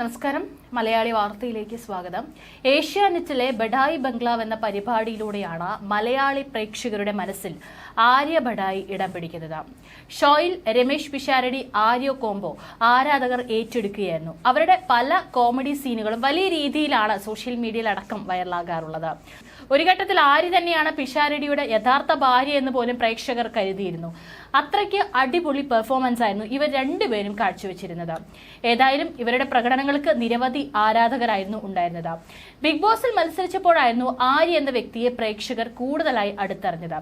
നമസ്കാരം. മലയാളി വാർത്തയിലേക്ക് സ്വാഗതം. ഏഷ്യാനെറ്റിലെ ബഡായി ബംഗ്ലാവ് എന്ന പരിപാടിയിലൂടെയാണ് മലയാളി പ്രേക്ഷകരുടെ മനസ്സിൽ ആര്യ ബഡായി ഇടം പിടിക്കുന്നത്. ഷോയിൽ രമേശ് പിഷാരടി ആര്യ കോംബോ ആരാധകർ ഏറ്റെടുക്കുകയായിരുന്നു. അവരുടെ പല കോമഡി സീനുകളും വലിയ രീതിയിലാണ് സോഷ്യൽ മീഡിയയിൽ അടക്കം വൈറലാകാറുള്ളത്. ഒരു ഘട്ടത്തിൽ ആര്യ തന്നെയാണ് പിഷാരടിയുടെ യഥാർത്ഥ ഭാര്യ എന്ന് പോലും പ്രേക്ഷകർ കരുതിയിരുന്നു. അത്രയ്ക്ക് അടിപൊളി പെർഫോമൻസ് ആയിരുന്നു ഇവർ രണ്ടുപേരും കാഴ്ചവെച്ചിരുന്നത്. ഏതായാലും ഇവരുടെ പ്രകടനങ്ങൾക്ക് നിരവധി ആരാധകരായിരുന്നു ഉണ്ടായിരുന്നത്. ബിഗ് ബോസിൽ മത്സരിച്ചപ്പോഴായിരുന്നു ആര്യ എന്ന വ്യക്തിയെ പ്രേക്ഷകർ കൂടുതലായി അടുത്തറിഞ്ഞത്.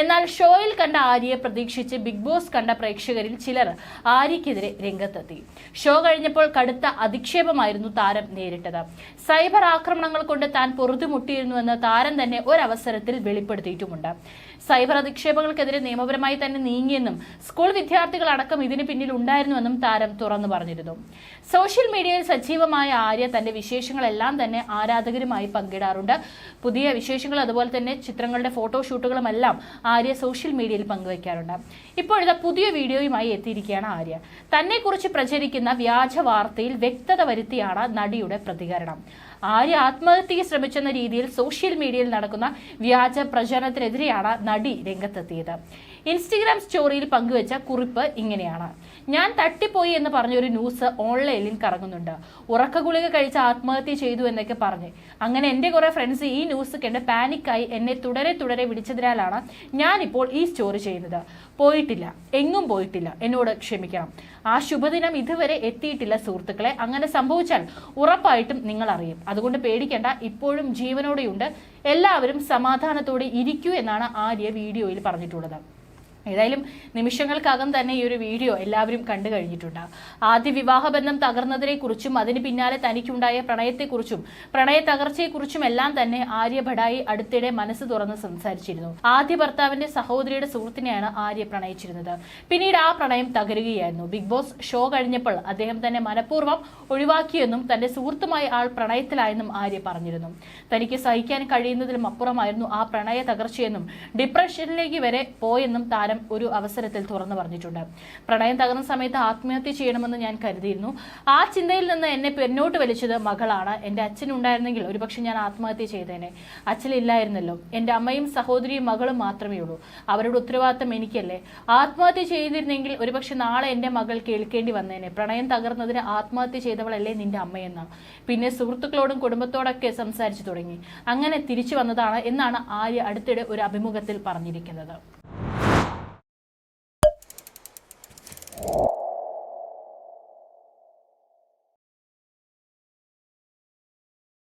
എന്നാൽ ഷോയിൽ കണ്ട ആര്യയെ പ്രതീക്ഷിച്ച് ബിഗ് ബോസ് കണ്ട പ്രേക്ഷകരിൽ ചിലർ ആര്യക്കെതിരെ രംഗത്തെത്തി. ഷോ കഴിഞ്ഞപ്പോൾ കടുത്ത അധിക്ഷേപമായിരുന്നു താരം നേരിട്ടത്. സൈബർ ആക്രമണങ്ങൾ കൊണ്ട് താൻ പൊറുതുമുട്ടിയിരുന്നുവെന്ന് താരം തന്നെ ഒരവസരത്തിൽ വെളിപ്പെടുത്തിയിട്ടുമുണ്ട്. സൈബർ അധിക്ഷേപങ്ങൾക്കെതിരെ നിയമപരമായി തന്നെ നീങ്ങിയെന്നും സ്കൂൾ വിദ്യാർത്ഥികളടക്കം ഇതിന് പിന്നിൽ ഉണ്ടായിരുന്നുവെന്നും താരം തുറന്നു പറഞ്ഞിരുന്നു. സോഷ്യൽ മീഡിയയിൽ സജീവമായ ആര്യ തന്റെ വിശേഷങ്ങളെല്ലാം തന്നെ ആരാധകരുമായി പങ്കിടാറുണ്ട്. പുതിയ വിശേഷങ്ങൾ അതുപോലെ തന്നെ ചിത്രങ്ങളുടെ ഫോട്ടോഷൂട്ടുകളും എല്ലാം ആര്യ സോഷ്യൽ മീഡിയയിൽ പങ്കുവയ്ക്കാറുണ്ട്. ഇപ്പോഴത്തെ പുതിയ വീഡിയോയുമായി എത്തിയിരിക്കുകയാണ് ആര്യ. തന്നെക്കുറിച്ച് പ്രചരിക്കുന്ന വ്യാജ വാർത്തയിൽ വ്യക്തത വരുത്തിയാണ് നടിയുടെ പ്രതികരണം. ആര്യ ആത്മഹത്യയ്ക്ക് ശ്രമിച്ചെന്ന രീതിയിൽ സോഷ്യൽ മീഡിയയിൽ നടക്കുന്ന വ്യാജ പ്രചരണത്തിനെതിരെയാണ് നടി രംഗത്തെത്തിയത്. ഇൻസ്റ്റഗ്രാം സ്റ്റോറിയിൽ പങ്കുവെച്ച കുറിപ്പ് ഇങ്ങനെയാണ്. ഞാൻ തട്ടിപ്പോയി എന്ന് പറഞ്ഞൊരു ന്യൂസ് ഓൺലൈനിൽ കറങ്ങുന്നുണ്ട്. ഉറക്ക ഗുളിക കഴിച്ച് ആത്മഹത്യ ചെയ്തു എന്നൊക്കെ പറഞ്ഞ്. അങ്ങനെ എന്റെ കുറേ ഫ്രണ്ട്സ് ഈ ന്യൂസ് കണ്ട് പാനിക്കായി എന്നെ തുടരെ തുടരെ വിളിച്ചതിനാലാണ് ഞാനിപ്പോൾ ഈ സ്റ്റോറി ചെയ്യുന്നത്. പോയിട്ടില്ല. എങ്ങും പോയിട്ടില്ല. എന്നോട് ക്ഷമിക്കണം. ആ ശുഭദിനം ഇതുവരെ എത്തിയിട്ടില്ല സുഹൃത്തുക്കളെ. അങ്ങനെ സംഭവിച്ചാൽ ഉറപ്പായിട്ടും നിങ്ങൾ അറിയും. അതുകൊണ്ട് പേടിക്കേണ്ട. ഇപ്പോഴും ജീവനോടെയുണ്ട്. എല്ലാവരും സമാധാനത്തോടെ ഇരിക്കൂ എന്നാണ് ആര്യ വീഡിയോയിൽ പറഞ്ഞിട്ടുള്ളത്. ഏതായാലും നിമിഷങ്ങൾക്കകം തന്നെ ഈ ഒരു വീഡിയോ എല്ലാവരും കണ്ടു കഴിഞ്ഞിട്ടുണ്ടാകും ആദ്യ വിവാഹബന്ധം തകർന്നതിനെ കുറിച്ചും അതിന് പിന്നാലെ തനിക്കുണ്ടായ പ്രണയത്തെക്കുറിച്ചും പ്രണയ തകർച്ചയെക്കുറിച്ചും എല്ലാം തന്നെ ആര്യ ഭടായി അടുത്തിടെ മനസ്സ് തുറന്ന് സംസാരിച്ചിരുന്നു. ആദ്യ ഭർത്താവിന്റെ സഹോദരിയുടെ സുഹൃത്തിനെയാണ് ആര്യ പ്രണയിച്ചിരുന്നത്. പിന്നീട് ആ പ്രണയം തകരുകയായിരുന്നു. ബിഗ് ബോസ് ഷോ കഴിഞ്ഞപ്പോൾ അദ്ദേഹം തന്നെ മനഃപൂർവം ഒഴിവാക്കിയെന്നും തന്റെ സുഹൃത്തുമായി ആൾ പ്രണയത്തിലായെന്നും ആര്യ പറഞ്ഞിരുന്നു. തനിക്ക് സഹിക്കാൻ കഴിയുന്നതിലും അപ്പുറമായിരുന്നു ആ പ്രണയ തകർച്ചയെന്നും ഡിപ്രഷനിലേക്ക് വരെ പോയെന്നും താരം ഒരു അവസരത്തിൽ തുറന്നു പറഞ്ഞിട്ടുണ്ട്. പ്രണയം തകർന്ന സമയത്ത് ആത്മഹത്യ ചെയ്യണമെന്ന് ഞാൻ കരുതിയിരുന്നു. ആ ചിന്തയിൽ നിന്ന് എന്നെ പിന്നോട്ട് വലിച്ചത് മകളാണ്. എന്റെ അച്ഛനുണ്ടായിരുന്നെങ്കിൽ ഒരുപക്ഷെ ഞാൻ ആത്മഹത്യ ചെയ്തേനെ. അച്ഛനില്ലായിരുന്നല്ലോ എന്റെ അമ്മയും സഹോദരിയും മകളും മാത്രമേ ഉള്ളൂ. അവരുടെ ഉത്തരവാദിത്തം എനിക്കല്ലേ. ആത്മഹത്യ ചെയ്തിരുന്നെങ്കിൽ ഒരുപക്ഷെ നാളെ എന്റെ മകൾ കേൾക്കേണ്ടി വന്നേനെ. പ്രണയം തകർന്നതിന് ആത്മഹത്യ ചെയ്തവളല്ലേ നിന്റെ അമ്മയെന്ന. പിന്നെ സുഹൃത്തുക്കളോടും കുടുംബത്തോടൊക്കെ സംസാരിച്ചു തുടങ്ങി. അങ്ങനെ തിരിച്ചു വന്നതാണ് എന്നാണ് ആര്യ അടുത്തിടെ ഒരു അഭിമുഖത്തിൽ പറഞ്ഞിരിക്കുന്നത്.